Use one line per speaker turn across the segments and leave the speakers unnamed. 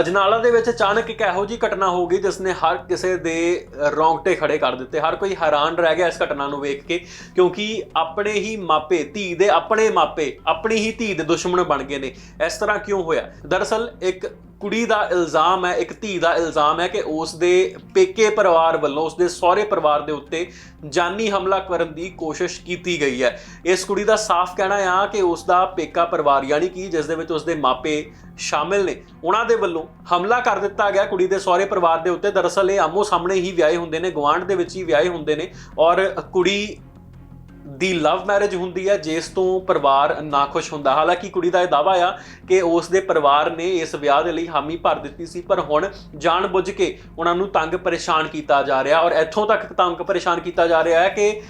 ਅਜਨਾਲਾ ਦੇ ਵਿੱਚ ਅਚਾਨਕ ਇੱਕ ਇਹੋ ਜਿਹੀ ਘਟਨਾ ਹੋ ਗਈ ਜਿਸ ਨੇ ਹਰ ਕਿਸੇ ਦੇ ਰੌਂਗਟੇ ਖੜੇ ਕਰ ਦਿੱਤੇ। ਹਰ ਕੋਈ ਹੈਰਾਨ ਰਹਿ ਗਿਆ ਇਸ ਘਟਨਾ ਨੂੰ ਵੇਖ ਕੇ, ਕਿਉਂਕਿ ਆਪਣੇ ਹੀ ਮਾਪੇ, ਧੀ ਦੇ ਆਪਣੇ ਮਾਪੇ, ਆਪਣੀ ਹੀ ਧੀ ਦੇ ਦੁਸ਼ਮਣ ਬਣ ਗਏ ਨੇ। ਇਸ ਤਰ੍ਹਾਂ ਕਿਉਂ ਹੋਇਆ? ਦਰਅਸਲ ਇੱਕ ਕੁੜੀ ਦਾ ਇਲਜ਼ਾਮ ਹੈ, ਇੱਕ ਧੀ ਦਾ ਇਲਜ਼ਾਮ ਹੈ ਕਿ ਉਸ ਦੇ ਪੇਕੇ ਪਰਿਵਾਰ ਵੱਲੋਂ ਉਸ ਦੇ ਸਹੁਰੇ ਪਰਿਵਾਰ ਦੇ ਉੱਤੇ ਜਾਨੀ ਹਮਲਾ ਕਰਨ ਦੀ ਕੋਸ਼ਿਸ਼ ਕੀਤੀ ਗਈ ਹੈ। ਇਸ ਕੁੜੀ ਦਾ ਸਾਫ਼ ਕਹਿਣਾ ਆ ਕਿ ਉਸ ਦਾ ਪੇਕਾ ਪਰਿਵਾਰ, ਯਾਨੀ ਕਿ ਜਿਸ ਦੇ ਵਿੱਚ ਉਸ ਦੇ ਮਾਪੇ ਸ਼ਾਮਿਲ ਨੇ, ਉਹਨਾਂ ਦੇ ਵੱਲੋਂ ਹਮਲਾ ਕਰ ਦਿੱਤਾ ਗਿਆ। ਕੁੜੀ ਦੇ ਸਹੁਰੇ ਪਰਿਵਾਰ ਦੇ ਉੱਤੇ ਦਰਅਸਲ ਇਹ ਆਮੋ ਸਾਹਮਣੇ ਹੀ ਵਿਆਹੇ ਹੁੰਦੇ ਨੇ ਗਵਾਂਢ ਦੇ ਵਿੱਚ ਹੀ ਵਿਆਹੇ ਹੁੰਦੇ ਨੇ ਔਰ ਕੁੜੀ ਦੀ ਲਵ ਮੈਰਿਜ ਹੁੰਦੀ ਹੈ, ਜਿਸ ਤੋਂ ਪਰਿਵਾਰ ਨਾਖੁਸ਼ ਹੁੰਦਾ। ਹਾਲਾਂਕਿ ਕੁੜੀ ਦਾ ਇਹ ਦਾਵਾ ਆ ਕਿ ਉਸ ਦੇ ਪਰਿਵਾਰ ਨੇ ਇਸ ਵਿਆਹ ਦੇ ਲਈ ਹਾਮੀ ਭਰ ਦਿੱਤੀ ਸੀ, ਪਰ ਹੁਣ ਜਾਣਬੁੱਝ ਕੇ ਉਹਨਾਂ ਨੂੰ ਤੰਗ ਪਰੇਸ਼ਾਨ ਕੀਤਾ ਜਾ ਰਿਹਾ ਔਰ ਇੱਥੋਂ ਤੱਕ ਤੰਗ ਪਰੇਸ਼ਾਨ ਕੀਤਾ ਜਾ ਰਿਹਾ ਹੈ ਕਿ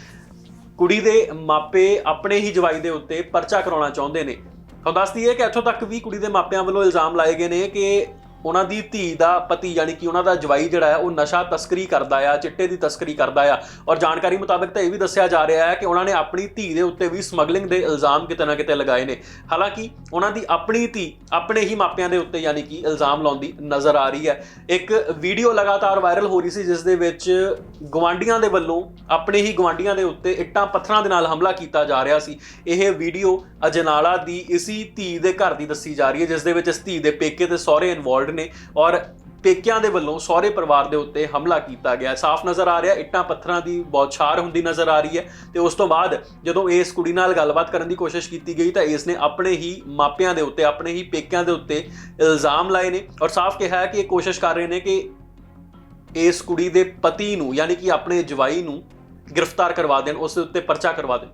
ਕੁੜੀ ਦੇ ਮਾਪੇ ਆਪਣੇ ਹੀ ਜਵਾਈ ਦੇ ਉੱਤੇ ਪਰਚਾ ਕਰਾਉਣਾ ਚਾਹੁੰਦੇ ਨੇ। ਤੁਹਾਨੂੰ ਦੱਸਦੀ ਹੈ ਕਿ ਇੱਥੋਂ ਤੱਕ ਵੀ ਕੁੜੀ ਦੇ ਮਾਪਿਆਂ ਵੱਲੋਂ ਇਲਜ਼ਾਮ ਲਾਏ ਗਏ ਨੇ ਕਿ ਉਹਨਾਂ ਦੀ ਧੀ ਦਾ ਪਤੀ ਯਾਨੀ ਕਿ ਉਹਨਾਂ ਦਾ ਜਵਾਈ ਜਿਹੜਾ ਹੈ, ਉਹ ਨਸ਼ਾ ਤਸਕਰੀ ਕਰਦਾ ਆ, ਚਿੱਟੇ ਦੀ ਤਸਕਰੀ ਕਰਦਾ ਆ। ਔਰ ਜਾਣਕਾਰੀ ਮੁਤਾਬਕ ਤਾਂ ਇਹ ਵੀ ਦੱਸਿਆ ਜਾ ਰਿਹਾ ਹੈ ਕਿ ਉਹਨਾਂ ਨੇ ਆਪਣੀ ਧੀ ਦੇ ਉੱਤੇ ਵੀ ਸਮਗਲਿੰਗ ਦੇ ਇਲਜ਼ਾਮ ਕਿਤੇ ਨਾ ਕਿਤੇ ਲਗਾਏ ਨੇ। ਹਾਲਾਂਕਿ ਉਹਨਾਂ ਦੀ ਆਪਣੀ ਧੀ ਆਪਣੇ ਹੀ ਮਾਪਿਆਂ ਦੇ ਉੱਤੇ ਯਾਨੀ ਕਿ ਇਲਜ਼ਾਮ ਲਾਉਂਦੀ ਨਜ਼ਰ ਆ ਰਹੀ ਹੈ। ਇੱਕ ਵੀਡੀਓ ਲਗਾਤਾਰ ਵਾਇਰਲ ਹੋ ਰਹੀ ਸੀ, ਜਿਸ ਦੇ ਵਿੱਚ ਗਵਾਂਡੀਆਂ ਦੇ ਵੱਲੋਂ ਆਪਣੇ ਹੀ ਗਵਾਂਡੀਆਂ ਦੇ ਉੱਤੇ ਇੱਟਾਂ ਪੱਥਰਾਂ ਦੇ ਨਾਲ ਹਮਲਾ ਕੀਤਾ ਜਾ ਰਿਹਾ ਸੀ। ਇਹ ਵੀਡੀਓ ਅਜਨਾਲਾ ਦੀ ਇਸੀ ਧੀ ਦੇ ਘਰ ਦੀ ਦੱਸੀ ਜਾ ਰਹੀ ਹੈ, ਜਿਸ ਦੇ ਵਿੱਚ ਇਸ ਧੀ ਦੇ ਪੇਕੇ ਤੇ ਸਹੁਰੇ ਇਨਵੋਲਡ ਨੇ ਔਰ ਪੇਕਿਆਂ ਦੇ ਵੱਲੋਂ ਸਹੁਰੇ ਪਰਿਵਾਰ ਦੇ ਉੱਤੇ ਹਮਲਾ ਕੀਤਾ ਗਿਆ। ਸਾਫ਼ ਨਜ਼ਰ ਆ ਰਿਹਾ, ਇੱਟਾਂ ਪੱਥਰਾਂ ਦੀ ਬੌਛਾਰ ਹੁੰਦੀ ਨਜ਼ਰ ਆ ਰਹੀ ਹੈ ਤੇ ਉਸ ਤੋਂ ਬਾਅਦ ਜਦੋਂ ਇਸ ਕੁੜੀ ਨਾਲ ਗੱਲਬਾਤ ਕਰਨ ਦੀ ਕੋਸ਼ਿਸ਼ ਕੀਤੀ ਗਈ ਤਾਂ ਇਸ ਨੇ ਆਪਣੇ ਹੀ ਮਾਪਿਆਂ ਦੇ ਉੱਤੇ, ਆਪਣੇ ਹੀ ਪੇਕਿਆਂ ਦੇ ਉੱਤੇ ਇਲਜ਼ਾਮ ਲਾਏ ਨੇ ਔਰ ਸਾਫ਼ ਕਿਹਾ ਕਿ ਇਹ ਕੋਸ਼ਿਸ਼ ਕਰ ਰਹੇ ਨੇ ਕਿ ਇਸ ਕੁੜੀ ਦੇ ਪਤੀ ਨੂੰ, ਯਾਨੀ ਕਿ ਆਪਣੇ ਜਵਾਈ ਨੂੰ ਗ੍ਰਿਫਤਾਰ ਕਰਵਾ ਦੇਣ, ਉਸ ਦੇ ਉੱਤੇ ਪਰਚਾ ਕਰਵਾ ਦੇਣ।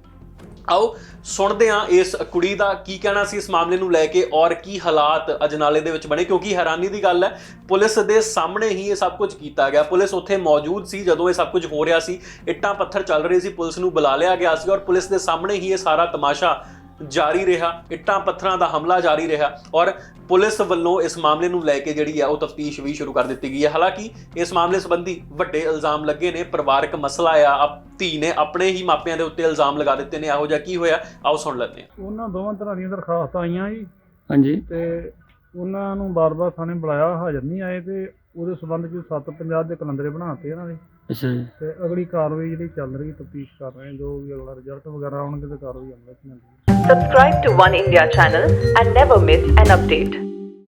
ਆਓ ਸੁਣਦੇ ਹਾਂ ਇਸ ਕੁੜੀ ਦਾ ਕੀ ਕਹਿਣਾ ਸੀ ਇਸ ਮਾਮਲੇ ਨੂੰ ਲੈ ਕੇ ਔਰ ਕੀ ਹਾਲਾਤ ਅਜਨਾਲੇ ਦੇ ਵਿੱਚ ਬਣੇ, ਕਿਉਂਕਿ ਹੈਰਾਨੀ ਦੀ ਗੱਲ ਹੈ, ਪੁਲਿਸ ਦੇ ਸਾਹਮਣੇ ਹੀ ਇਹ ਸਭ ਕੁਝ ਕੀਤਾ ਗਿਆ। ਪੁਲਿਸ ਉੱਥੇ ਮੌਜੂਦ ਸੀ ਜਦੋਂ ਇਹ ਸਭ ਕੁਝ ਹੋ ਰਿਹਾ ਸੀ। ਇੱਟਾਂ ਪੱਥਰ ਚੱਲ ਰਹੇ ਸੀ, ਪੁਲਿਸ ਨੂੰ ਬੁਲਾ ਲਿਆ ਗਿਆ ਸੀ ਔਰ ਪੁਲਿਸ ਦੇ ਸਾਹਮਣੇ ਹੀ ਇਹ ਸਾਰਾ ਤਮਾਸ਼ਾ ਜਾਰੀ ਰਿਹਾ ਇੱਟਾਂ ਪੱਥਰਾਂ ਦਾ ਹਮਲਾ ਜਾਰੀ ਰਿਹਾ ਔਰ ਪੁਲਿਸ ਵੱਲੋਂ ਇਸ ਮਾਮਲੇ ਨੂੰ ਲੈ ਕੇ ਜਿਹੜੀ ਹੈ ਉਹ ਤਫਤੀਸ਼ ਵੀ ਸ਼ੁਰੂ ਕਰ ਦਿੱਤੀ ਗਈ ਹੈ। ਹਾਲਾਂਕਿ ਇਸ ਮਾਮਲੇ ਸੰਬੰਧੀ ਵੱਡੇ ਇਲਜ਼ਾਮ ਲੱਗੇ ਨੇ ਪਰਿਵਾਰਕ ਮਸਲਾ ਆ ਧੀ ਨੇ ਆਪਣੇ ਹੀ ਮਾਪਿਆਂ ਦੇ ਉੱਤੇ ਇਲਜ਼ਾਮ ਲਗਾ ਦਿੱਤੇ ਨੇ। ਇਹੋ ਜਿਹਾ ਕੀ ਹੋਇਆ? ਆਓ ਸੁਣ ਲੈਂਦੇ ਹਾਂ।
ਉਹਨਾਂ ਦੋਵਾਂ ਤਰ੍ਹਾਂ ਦੀਆਂ ਦਰਖਾਸਤਾਂ ਆਈਆਂ ਜੀ।
ਹਾਂਜੀ।
ਤੇ ਉਹਨਾਂ ਨੂੰ ਬਾਰ-ਬਾਰ ਥਾਣੇ ਬੁਲਾਇਆ ਹਾਜ਼ਰ ਨਹੀਂ ਆਏ ਤੇ ਉਹਦੇ ਸਬੰਧ ਵਿੱਚ 750 ਦੇ ਕਲੰਦਰੇ ਬਣਾਤੇ ਇਹਨਾਂ ਦੇ
ਅੱਛਾ ਜੀ
ਤੇ ਅਗਲੀ ਕਾਰਵਾਈ ਜਿਹੜੀ ਚੱਲ ਰਹੀ ਤਫਤੀਸ਼ ਕਰ ਰਹੇ ਹਾਂ, ਜੋ ਵੀ ਅਗਲਾ ਰਿਜ਼ਲਟ ਵਗੈਰਾ ਆਉਣਗੇ ਤੇ ਕਾਰਵਾਈ ਅਮਲ ਵਿੱਚ ਲਿਆਂਦੀ
Subscribe to One India channel and never miss an update.